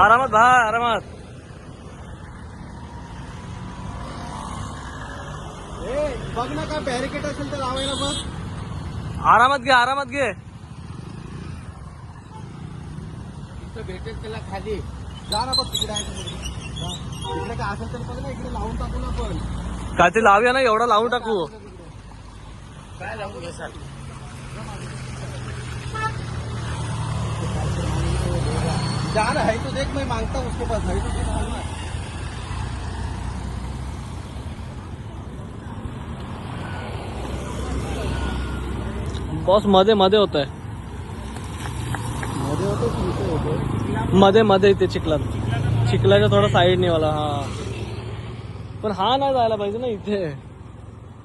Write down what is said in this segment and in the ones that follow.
आरामात भाई आरामात। ए, बघ ना काय बॅरिकेड असेल तर लावायला बघ आरामात घे आरामात घे इथं भेटेल त्याला खाली। जा ना बघ तिकडे आहे का बघ. तिकडे काय असेल तर बघ ना इकडे लावून टाकू ना पण काय ते लावूया ना एवढा लावून टाकू। काय लावू जा ना है तो देख मैं मांगता हूँ उसके पास है तो देख बॉसमध्ये मध्ये होत आहे मध्ये होतो इथे होतो मध्ये मध्ये इथे चिखलात चिखलाच्या थोडा साईडने वाला हा। पण हा नाही जायला पाहिजे ना इथे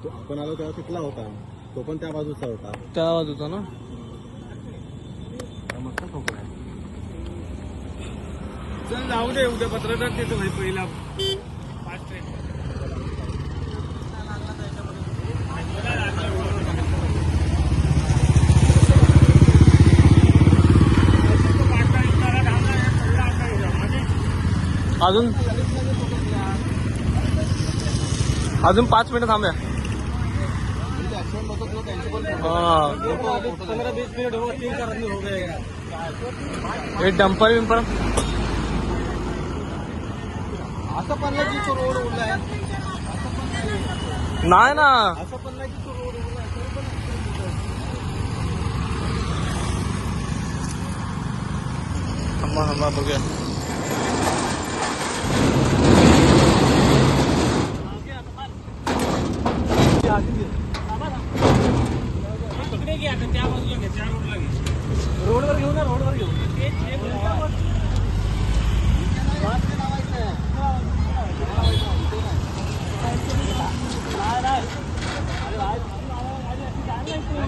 तो आपण आलो तेव्हा तिथला होता तो पण त्या बाजूचा होता त्या बाजूचा ना? मस्त ठोकला. चल जाऊ दे उद्या पत्रकार देतो भाई पहिला. अजून? अजून पाच मिनिटं थांबूया. हा. पंधरा बीस मिनिट हो हो हे डंपर विंपर असं पण नाही की तो रोड नाही ना. असं पण नाही की तो रोड उरला आहे. तरी पण accident होतोय. थांबा थांबा बघूया. रोडवर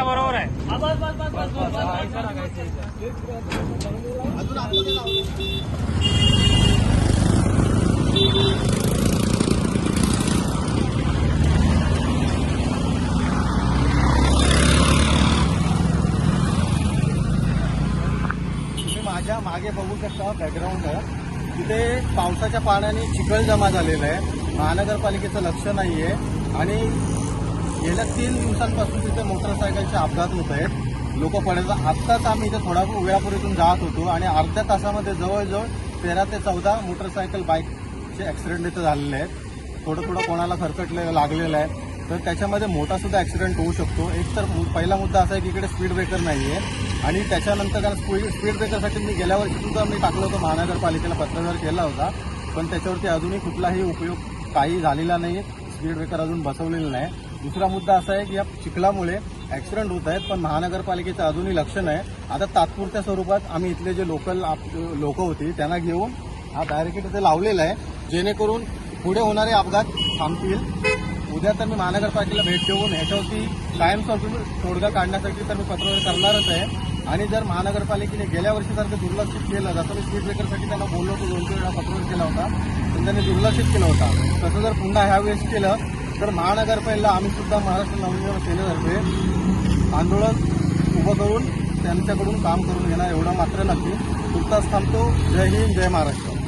असा बरोबर आहे. तुम्ही माझ्या मागे बघू शकता बॅकग्राऊंड तिथे पावसाच्या पाण्याने चिखल जमा झालेला आहे. महानगरपालिकेचं लक्ष नाहीये. आणि गेल्या तीन दिवसांपासून तिथे मोटरसायकलचे अपघात होत आहेत. लोक पडत आत्ताच आम्ही इथे थोडा वेळापूर्वीतून जात होतो आणि अर्ध्या तासामध्ये जवळजवळ तेरा ते चौदा मोटरसायकल बाईकचे ॲक्सिडेंट इथं झालेले आहेत. थोडं थोडं कोणाला खरकटले लागलेलं आहे. तर त्याच्यामध्ये मोठा सुद्धा ॲक्सिडेंट होऊ शकतो. एक तर पहिला मुद्दा असा आहे की इकडे स्पीड ब्रेकर नाही आहे. आणि त्याच्यानंतर कारण स्पीड स्पीड ब्रेकरसाठी मी गेल्या वर्षीसुद्धा मी टाकलं होतं महानगरपालिकेला पत्रव्यवहार केला होता. पण त्याच्यावरती अजूनही कुठलाही उपयोग काही झालेला नाही स्पीड ब्रेकर अजून बसवलेला नाही. दुसरा मुद्दा असा आहे की या चिखलामुळे ॲक्सिडेंट होत आहेत पण महानगरपालिकेचं अजूनही लक्ष नाही आता तात्पुरत्या स्वरूपात आम्ही इथले जे लोकल लोक होती त्यांना घेऊन हा बॅरिकेड इथे लावलेला आहे. जेणेकरून पुढे होणारे अपघात थांबतील. उद्या तर मी महानगरपालिकेला भेट देऊन ह्याच्यावरती कायमस्वरूपी तोडगा काढण्यासाठी तर मी पत्रव्यवहार करणारच आहे. आणि जर महानगरपालिकेने गेल्या वर्षीसारखं दुर्लक्षित केलं जसं मी स्पीड ब्रेकरसाठी त्यांना बोललो होतो दोन तीन वेळा पत्रव्यवहार केला होता पण त्यांनी दुर्लक्षित केला होता. तसं जर पुन्हा ह्या वेळेस केलं तर महानगरपालिकेला आम्ही सुद्धा महाराष्ट्र नवनिर्माण सेनेतर्फे आंदोलन उभं करून त्यांच्याकडून काम करून घेणार एवढं मात्र नक्की. तुर्तास थांबतो. जय हिंद जय महाराष्ट्र.